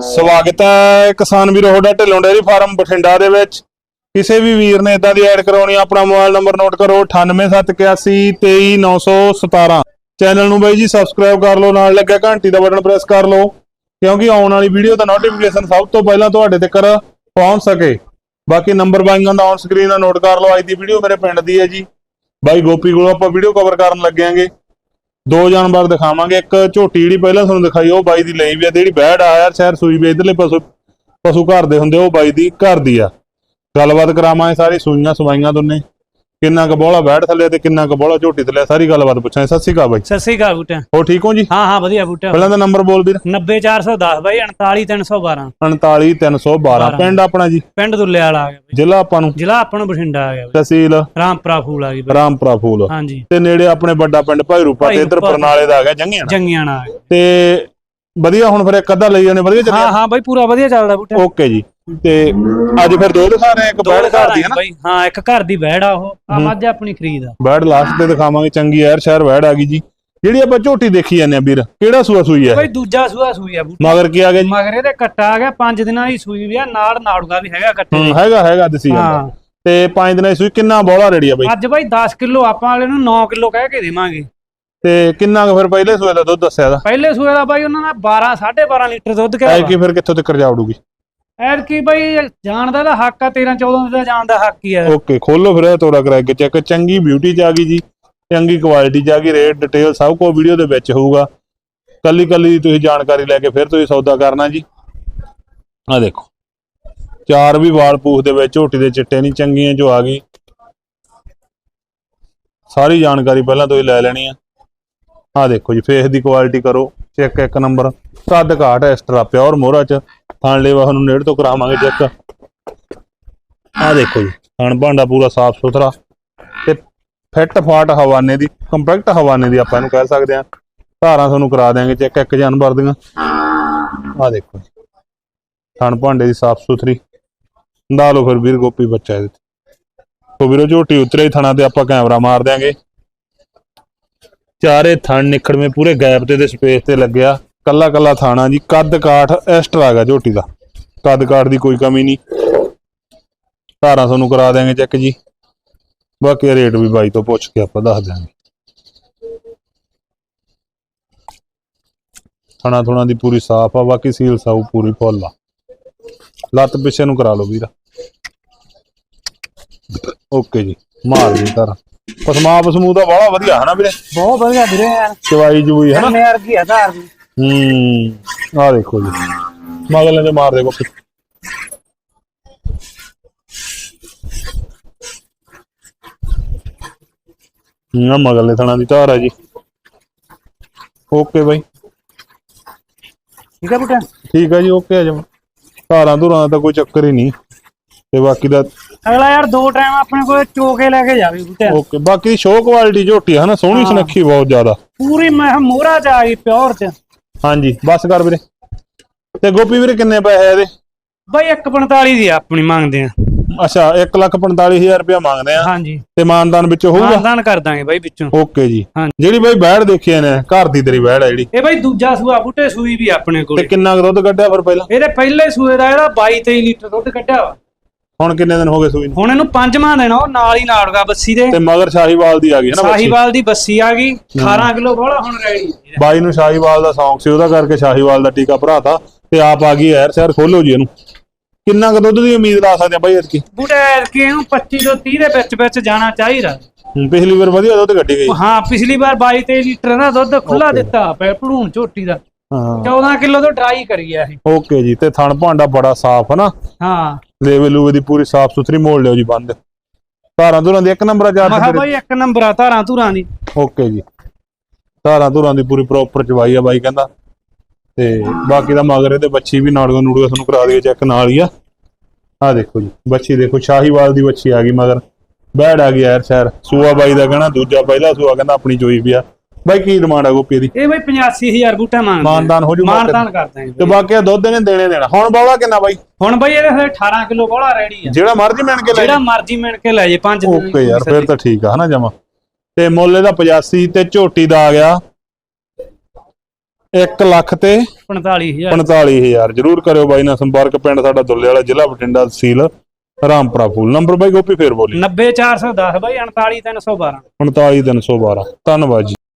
ਸਵਾਗਤ ਹੈ ਕਿਸਾਨ ਵੀਰੋ, ਤੁਹਾਡਾ ਢਿੱਲੋਂ ਡੇਅਰੀ ਫਾਰਮ ਬਠਿੰਡਾ ਦੇ ਵਿੱਚ। ਕਿਸੇ ਵੀ ਵੀਰ ਨੇ ਇਦਾਂ ਦੀ ਐਡ ਕਰਾਉਣੀ, ਆਪਣਾ ਮੋਬਾਈਲ ਨੰਬਰ ਨੋਟ ਕਰੋ 9871823917 ਚੈਨਲ ਨੂੰ ਬਾਈ ਜੀ ਸਬਸਕ੍ਰਾਈਬ ਕਰ ਲਓ, ਨਾਲ ਲੱਗਿਆ ਘੰਟੀ ਦਾ ਬਟਨ ਪ੍ਰੈਸ ਕਰ ਲਓ, ਕਿਉਂਕਿ ਆਉਣ ਵਾਲੀ ਵੀਡੀਓ ਦਾ ਨੋਟੀਫਿਕੇਸ਼ਨ ਸਭ ਤੋਂ ਪਹਿਲਾਂ ਤੁਹਾਡੇ ਤੱਕ ਪਹੁੰਚ ਸਕੇ। ਬਾਕੀ ਨੰਬਰ ਬਾਈਆਂ ਦਾ ਔਨ ਸਕਰੀਨ ਦਾ ਨੋਟ ਕਰ ਲਓ, ਅੱਜ ਦੀ ਵੀਡੀਓ ਮੇਰੇ ਪਿੰਡ ਦੀ ਹੈ ਜੀ। ਬਾਈ ਗੋਪੀ ਕੋਲੋਂ ਆਪਾਂ ਵੀਡੀਓ ਕਵਰ ਕਰਨ ਲੱਗਿਆਂਗੇ ਦੋ ਜਾਨਵਰ ਦਿਖਾਵਾਂਗੇ, ਇੱਕ ਝੋਟੀ ਜਿਹੜੀ ਪਹਿਲਾਂ ਤੁਹਾਨੂੰ ਦਿਖਾਈ, ਉਹ ਬਾਈ ਦੀ ਲਈ ਵੀ ਆ ਤੇ ਜਿਹੜੀ ਬੈੜ ਆ ਯਾਰ ਸ਼ਹਿਰ ਸੂਈ ਵੀ ਇਧਰਲੇ ਪਸ਼ੂ ਪਸ਼ੂ ਘਰ ਦੇ ਹੁੰਦੇ, ਉਹ ਬਾਈ ਦੀ, ਘਰ ਦੀ ਆ। ਗੱਲਬਾਤ ਕਰਾਵਾਂਗੇ ਸਾਰੀ, ਸੂਈਆਂ, ਸਵਾਈਆਂ ਦੋਨੇ। ਕਿੰਨਾ ਕੁ ਬੋਲਾ ਬੈੜ ਥੱਲੇ ਤੇ ਕਿੰਨਾ ਕੁ ਬੋਲਾ ਝੋਟੀ ਥੱਲੇ ਸਾਰੀ ਗੱਲਬਾਤ ਪੁੱਛਾਂਗੇ। ਸਤਿ ਸ਼੍ਰੀ ਅਕਾਲ ਬਾਈ। ਸਤਿ ਸ੍ਰੀ ਅਕਾਲ ਬੂਟਾ ਹੋ ਠੀਕ ਹੋ ਜੀ? ਹਾਂ ਹਾਂ ਵਧੀਆ ਬੂਟਾ ਪਹਿਲਾਂ ਦਾ ਨੰਬਰ ਬੋਲ ਵੀਰ। 90410 ਬਾਈ 39312 39312 ਪਿੰਡ ਆਪਣਾ ਜੀ? ਪਿੰਡ ਦੁੱਲੇ ਵਾਲਾ ਆ ਗਿਆ ਜ਼ਿਲ੍ਹਾ ਆਪਾਂ ਨੂੰ? ਜ਼ਿਲ੍ਹਾ ਆਪਾਂ ਨੂੰ ਬਠਿੰਡਾ ਆ ਗਿਆ ਬਾਈ। ਤਹਿਸੀਲ? ਰਾਮਪੁਰਾ ਫੂਲ ਆ ਗਈ ਬਾਈ। ਰਾਮਪੁਰਾ ਫੂਲ। ਹਾਂਜੀ। ਤੇ ਨੇੜੇ ਆਪਣੇ ਵੱਡਾ ਪਿੰਡ ਭਾਈ ਰੂਪਾ ਤੇ ਇੱਧਰ। ਬਰਨਾਲੇ ਦਾ ਆ ਗਿਆ ਜੰਗੀਆਂ ਜੰਗੀਆਂ ਆ। ਤੇ ਵਧੀਆ ਹੁਣ ਫਿਰ ਇੱਕ ਅੱਧਾ ਲਈ ਜਾਣੇ ਵਧੀਆ ਚੱਲਿਆ? ਹਾਂ ਹਾਂ ਬਾਈ ਪੂਰਾ ਵਧੀਆ ਚੱਲਦਾ ਬੂਟਾ ਓਕੇ ਜੀ। ਤੇ ਅੱਜ ਫਿਰ ਦੋ ਦਿਖਾ ਰਹੇ ਆ, ਇੱਕ ਬੈੜ ਘਰ ਦੀ ਹੈ ਨਾ? ਬਾਈ। ਹਾਂ ਇੱਕ ਘਰ ਦੀ ਬੈੜ ਆ ਉਹ। ਆ ਮੱਝ ਆਪਣੀ ਖਰੀਦ ਆ। ਬੈੜ ਲਾਸਟ ਤੇ ਦਿਖਾਵਾਂਗੇ ਚੰਗੀ ਐਰ ਸ਼ਹਿਰ ਬੈੜ ਆ ਗਈ ਜੀ। ਜਿਹੜੀ ਆਪਾਂ ਝੋਟੀ ਦੇਖੀ ਜਾਂਦੇ ਆ ਵੀਰ ਕਿਹੜਾ ਸੂਆ ਸੂਈ ਹੈ? ਬਾਈ ਦੂਜਾ ਸੂਆ ਸੂਈ ਆ ਬੂਟਾ। ਮਗਰ ਕੀ ਆ ਗਿਆ ਜੀ? ਮਗਰ ਇਹਦੇ ਕੱਟਾ ਆ ਗਿਆ 5 ਦਿਨਾਂ ਦੀ ਸੂਈ ਵੀ ਆ ਨਾਲ ਨਾੜੂਗਾ ਵੀ ਹੈਗਾ ਕੱਟੇ ਹੂੰ ਹੈਗਾ ਹੈਗਾ ਦਸੀ ਜਾਂਦਾ ਹਾਂ। ਤੇ ਪੰਜ ਦਿਨਾਂ ਦੀ ਸੂਈ ਕਿੰਨਾ ਬੋਲਾ ਰੇੜੀ ਆ ਬਾਈ? ਅੱਜ ਬਾਈ 10 ਕਿਲੋ ਆਪਾਂ ਵਾਲੇ ਨੂੰ 9 ਕਿਲੋ ਕਹਿ ਕੇ ਦੇਵਾਂਗੇ। ਤੇ ਕਿੰਨਾ ਕੁ ਫਿਰ ਪਹਿਲੇ ਸੂਏ ਦਾ ਦੁੱਧ ਦੱਸਿਆ ਦਾ ਪਹਿਲੇ ਸੂਏ ਦਾ ਬਾਈ ਉਹਨਾਂ ਦਾ 12 12.5 ਲੀਟਰ ਦੁੱਧ ਐ ਕਿਹਾ ਕੀ ਫਿਰ ਕਿੱਥੋਂ ਤੱਕ ਜਾਉੜੂਗੀ ਐਰ ਕੀ ਬਾਈ ਜਾਣਦਾ ਦਾ ਹੱਕ ਆ 13 14 ਦਾ ਜਾਣ ਹੱਕ ਹੀ ਆ। ਓਕੇ, ਖੋਲੋ ਫਿਰ ਇਹ ਤੋਰਾ ਕਰਾ ਕੇ ਚੈੱਕ ਚੰਗੀ ਬਿਊਟੀ ਚ ਆ ਗਈ ਜੀ, ਚੰਗੀ ਕੁਆਲਿਟੀ ਚ ਆ ਗਈ ਰੇਟ ਡਿਟੇਲ ਸਭ ਕੁਝ ਵੀਡੀਓ ਦੇ ਵਿੱਚ ਹੋਊਗਾ। ਕੱਲੀ ਕੱਲੀ ਤੁਸੀਂ ਜਾਣਕਾਰੀ ਲੈ ਕੇ ਫਿਰ ਤੁਸੀਂ ਸੌਦਾ ਕਰਨਾ ਜੀ। ਆ ਦੇਖੋ, ਚਾਰ ਵੀ ਵਾਲ ਪੂਖ ਦੇ ਵਿੱਚ, ਝੋਟੀ ਦੇ ਚਿੱਟੇ ਨਹੀਂ, ਚੰਗੀਆਂ ਜੋ ਆ ਗਈ। ਸਾਰੀ ਜਾਣਕਾਰੀ ਪਹਿਲਾਂ ਤੁਸੀਂ ਲੈ ਲੈਣੀ ਆ। ਆ ਦੇਖੋ ਜੀ ਫੇਸ ਦੀ ਕੁਆਲਿਟੀ ਕਰੋ। ਚੈੱਕ ਇੱਕ ਨੰਬਰ। ਕੱਦ ਘਾਟ ਐਕਸਟਰਾ ਪਿਓਰ ਮੋਹਰਾ ਚ। ਥਾਣ ਲੇਵਾ ਤੁਹਾਨੂੰ ਨੇੜ ਤੋਂ ਕਰਾਵਾਂਗੇ ਚੈੱਕ ਆ ਦੇਖੋ ਜੀ, ਥਣ ਭਾਂਡਾ ਪੂਰਾ ਸਾਫ਼ ਸੁਥਰਾ। ਤੇ ਫਿੱਟ ਫਾਟ ਹਵਾਨੇ ਦੀ, ਕੰਪੈਕਟ ਹਵਾਨੇ ਦੀ ਆਪਾਂ ਇਹਨੂੰ ਕਹਿ ਸਕਦੇ ਆ ਧਾਰਾਂ ਤੁਹਾਨੂੰ ਕਰਾ ਦਿਆਂਗੇ ਚੈੱਕ ਇੱਕ ਜਾਨਵਰ ਦੀਆਂ। ਆ ਦੇਖੋ ਜੀ, ਥਣ ਭਾਂਡੇ ਦੀ ਸਾਫ਼ ਸੁਥਰੀ। ਲਾ ਲਓ ਫਿਰ ਵੀਰ ਗੋਪੀ ਬੱਚਾ ਇਹਦੇ ਤੇ। ਤੋ ਵੀਰੋ ਝੋਟੀ ਉਤਰੇ ਥਣਾ ਤੇ ਆਪਾਂ ਕੈਮਰਾ ਮਾਰ ਦਿਆਂਗੇ। ਚਾਰੇ ਥਣ ਨਿਕੜਵੇਂ ਪੂਰੇ ਗੈਪ ਤੇ ਦੇ ਸਪੇਸ ਤੇ ਲੱਗਿਆ। ਕੱਲਾ ਕੱਲਾ ਥਾਣਾ ਜੀ, ਕੱਦ ਕਾਠ ਐਕਸਟਰਾ ਹੈਗਾ ਝੋਟੀ ਦਾ। ਕੱਦ ਕਾਠ ਦੀ ਕੋਈ ਕਮੀ ਨਹੀਂ। ਧਾਰਾਂ ਤੁਹਾਨੂੰ ਕਰਾ ਦਿਆਂਗੇ ਚੈੱਕ ਜੀ। ਬਾਕੀ ਰੇਟ ਵੀ ਬਾਈ ਤੋਂ ਪੁੱਛ ਕੇ ਆਪਾਂ ਦੱਸ ਦਿਆਂਗੇ। ਥਣਾ ਥੁਣਾ ਦੀ ਪੂਰੀ ਸਾਫ਼ ਆ, ਬਾਕੀ ਸੀਲ ਸਾਊ ਪੂਰੀ ਫੁੱਲ ਆ। ਲੱਤ ਪਿੱਛੇ ਨੂੰ ਕਰਾ ਲਓ ਵੀਰਾ। ਓਕੇ ਜੀ, ਮਾਰ ਜੀ ਧਾਰਾਂ। ਪਸਮਾ ਪਸਮੂ ਦਾ ਬਾਹਲਾ ਵਧੀਆ ਹਨਾ ਵੀਰੇ? ਬਹੁਤ ਵਧੀਆ ਵੀਰੇ। ਯਾਰ ਚਵਾਈ ਜੂਈ ਹਨਾ? ਕੰਨੇ ਵਰਗੀ ਆ ਧਾਰ ਦੀ। ਹੂੰ ਆ ਦੇਖੋ ਜੀ। ਮਗਲੇ ਦੇ ਮਾਰ ਦੇ ਗੋਪੀ ਨਾ ਮਗਲੇ ਥਣਾ ਦੀ ਧਾਰ ਆ ਜੀ। ਓਕੇ ਬਾਈ। ਠੀਕ ਆ ਬੂਟਾ ਠੀਕ ਆ ਜੀ ਓਕੇ ਆ ਜਮ ਧਾਰਾਂ ਧੁਰਾਂ ਦਾ ਤਾਂ ਕੋਈ ਚੱਕਰ ਹੀ ਨਹੀਂ। ਤੇ ਬਾਕੀ ਦਾ ਅਗਲਾ ਯਾਰ ਦੋ ਟਾਈਮ ਆਪਣੇ ਕੋਲ ਚੋਕੇ ਲੈ ਕੇ ਜਾਵੇ ਬੂਟਾ ਓਕੇ ਬਾਕੀ ਸ਼ੋਅ ਕੁਆਲਿਟੀ ਝੋਟੀ ਹਨਾ ਸੋਹਣੀ ਸੁਨੱਖੀ ਬਹੁਤ ਜ਼ਿਆਦਾ। ਪੂਰੀ ਮੈਂ ਮੋਹਰਾ ਚ ਆ ਗਈ ਪਿਓਰ ਚ। ਹਾਂਜੀ ਬਸ ਕਰ ਵੀਰੇ। ਤੇ ਗੋਪੀ ਵੀਰੇ ਕਿੰਨੇ ਪੈਸੇ ਇਹਦੇ? ਬਾਈ 145 ਦੀ ਆਪਣੀ ਮੰਗਦੇ ਆ। ਅੱਛਾ 145000 ਰੁਪਇਆ ਮੰਗਦੇ ਆ। ਹਾਂਜੀ। ਤੇ ਮਾਨਦਾਨ ਵਿੱਚ ਹੋਊਗਾ? ਮਾਨਦਾਨ ਕਰ ਦਾਂਗੇ ਬਾਈ ਵਿੱਚੋਂ। ਓਕੇ ਜੀ। ਹਾਂਜੀ। ਜਿਹੜੀ ਬਾਈ ਬੈੜ ਦੇਖੀ ਨੇ ਘਰ ਦੀ ਤੇਰੀ ਬੈੜ ਆ ਜਿਹੜੀ। ਇਹ ਬਾਈ ਦੂਜਾ ਸੂਆ ਬੂਟੇ ਸੂਈ ਵੀ ਆਪਣੇ ਤੇ ਕੋਲੇ। ਕਿੰਨਾ ਕੁ ਦੁੱਧ ਕੱਢਿਆ ਫਿਰ ਪਹਿਲਾਂ? ਇਹਦੇ ਪਹਿਲੇ ਸੂਏ ਦਾ ਇਹਦਾ 22 23 ਲੀਟਰ ਦੁੱਧ ਕੱਢਿਆ ਵਾ। ਹੁਣ ਕਿੰਨੇ ਦਿਨ ਹੋ ਗਏ ਸੂਈ ਨੂੰ? ਹੁਣ ਇਹਨੂੰ ਪੰਜਵਾਂ ਦੇਣਾ ਉਹ ਨਾਲ ਹੀ ਨਾੜਗਾ ਬੱਸੀ ਦੇ। ਤੇ ਮਗਰ ਸ਼ਾਹੀਵਾਲ ਦੀ ਆ ਗਈ ਹੈ ਨਾ ਬੱਚੀ ਸਾਹੀਵਾਲ ਦੀ ਬੱਸੀ ਆ ਗਈ 18 ਕਿਲੋ ਬੋਲਾ ਹੁਣ ਰੈਡੀ ਬਾਈ ਨੂੰ ਸ਼ਾਹੀਵਾਲ ਦਾ ਸ਼ੌਂਕ ਸੀ ਉਹਦਾ ਕਰਕੇ ਸ਼ਾਹੀਵਾਲ ਦਾ ਟੀਕਾ ਭਰਾਤਾ ਤੇ ਆਪ ਆ ਗਈ ਯਾਰ ਸ਼ਹਿਰ ਖੋਲੋ ਜੀ ਇਹਨੂੰ। ਕਿੰਨਾ ਕੁ ਦੁੱਧ ਦੀ ਉਮੀਦ ਲਾ ਸਕਦੇ ਆ ਬਾਈ ਇਤਕੀ ਬੂਟੇ ਕਿ ਇਹਨੂੰ 25 ਤੋਂ 30 ਦੇ ਵਿੱਚ ਵਿੱਚ ਜਾਣਾ ਚਾਹੀਦਾ। ਪਿਛਲੀ ਵਾਰ ਵਧੀਆ ਦੁੱਧ ਕੱਢੀ ਗਈ। ਹਾਂ ਪਿਛਲੀ ਵਾਰ 22 23 ਲੀਟਰ ਦਾ ਦੁੱਧ ਖੁੱਲਾ ਦਿੱਤਾ ਪੈ ਭੜੂਣ ਝੋਟੀ ਦਾ। ਹਾਂ। 14 ਕਿਲੋ ਤੋਂ ਡਰਾਈ ਕਰੀ ਆ ਇਹ। ਓਕੇ ਜੀ ਤੇ ਥਣ ਭਾਂਡਾ ਬੜਾ ਸਾਫ਼ ਹੈ ਨਾ? ਹਾਂ। ਲੇਵਲ ਲੂਵੇ ਦੀ ਪੂਰੀ ਸਾਫ਼ ਸੁਥਰੀ ਮੋੜ ਲਿਓ ਜੀ ਬੰਦ। ਧਾਰਾਂ ਧੁਰਾਂ ਦੀ ਇੱਕ ਨੰਬਰ ਆ ਚਾਰ ਬਾਈ ਇੱਕ ਨੰਬਰ ਆ ਧਾਰਾਂ ਧੁਰਾਂ ਦੀ। ਓਕੇ ਜੀ। ਧਾਰਾਂ ਧੁਰਾਂ ਦੀ ਪੂਰੀ ਪ੍ਰੋਪਰ ਚਵਾਈ ਆ ਬਾਈ ਕਹਿੰਦਾ। ਤੇ ਬਾਕੀ ਦਾ ਮਗਰ ਇਹਦੇ ਬੱਚੀ ਵੀ ਨਾੜੂਗਾ ਨੂੜੂਗਾ ਤੁਹਾਨੂੰ ਕਰਾ ਦਈਏ ਚੈੱਕ ਨਾਲ ਹੀ ਆ। ਆ ਦੇਖੋ ਜੀ ਬੱਚੀ ਦੇਖੋ ਸ਼ਾਹੀਵਾਲ ਦੀ ਬੱਚੀ ਆ ਗਈ ਮਗਰ। ਬੈੜ ਆ ਗਈ ਯਾਰ ਸ਼ਹਿਰ ਸੂਆ ਬਾਈ ਦਾ ਕਹਿਣਾ ਦੂਜਾ ਪਹਿਲਾ ਸੂਆ ਕਹਿੰਦਾ ਆਪਣੀ ਚੋਈ ਵੀ ਆ। ਬਾਈ ਕੀ ਡਿਮਾਂਡ ਆ ਗੋਪੀ ਦੀ? ਇਹ ਬਾਈ 85000 ਬੂਟਾ ਮੰਗਦੇ। ਮਾਨਦਾਨ ਹੋ ਜੂ ਮਾਨਦਾਨ ਕਰ ਦਾਂਗੇ ਤੇ ਬਾਕੀ ਆ ਦੁੱਧ ਦੇਣੇ ਦੇਣਾ। ਹੁਣ ਬੌਲਾ ਕਿੰਨਾ ਬਾਈ? ਹੁਣ ਬਾਈ ਇਹਦੇ ਹਲੇ 18 ਕਿਲੋ ਬੋਲਾ ਰੈਡੀ ਆ। ਜਿਹੜਾ ਮਰਜ਼ੀ ਮਿਣ ਕੇ ਲੈ ਜਿਹੜਾ ਮਰਜ਼ੀ ਮਿਣ ਕੇ ਲੈ ਜੇ ਪੰਜ ਦਿਨ ਓਕੇ ਯਾਰ ਫਿਰ ਤਾਂ ਠੀਕ ਆ ਹਨਾ ਜਮਾ। ਤੇ ਮੁੱਲ ਇਹਦਾ 85 ਤੇ ਝੋਟੀ ਦਾ ਆ ਗਿਆ। 1 ਲੱਖ ਤੇ 45000 45000 ਜਰੂਰ ਕਰਿਓ ਬਾਈ ਨਾਲ ਸੰਪਰਕ ਪਿੰਡ ਸਾਡਾ ਦੁੱਲੇ ਵਾਲਾ ਜ਼ਿਲ੍ਹਾ ਬਠਿੰਡਾ ਤਹਿਸੀਲ ਰਾਮਪੁਰਾ ਫੂਲ। ਨੰਬਰ ਬਾਈ ਗੋਪੀ ਫੇਰ ਬੋਲੀ। 90410 ਬਾਈ 39312 39312 ਧੰਨਵਾਦ ਜੀ।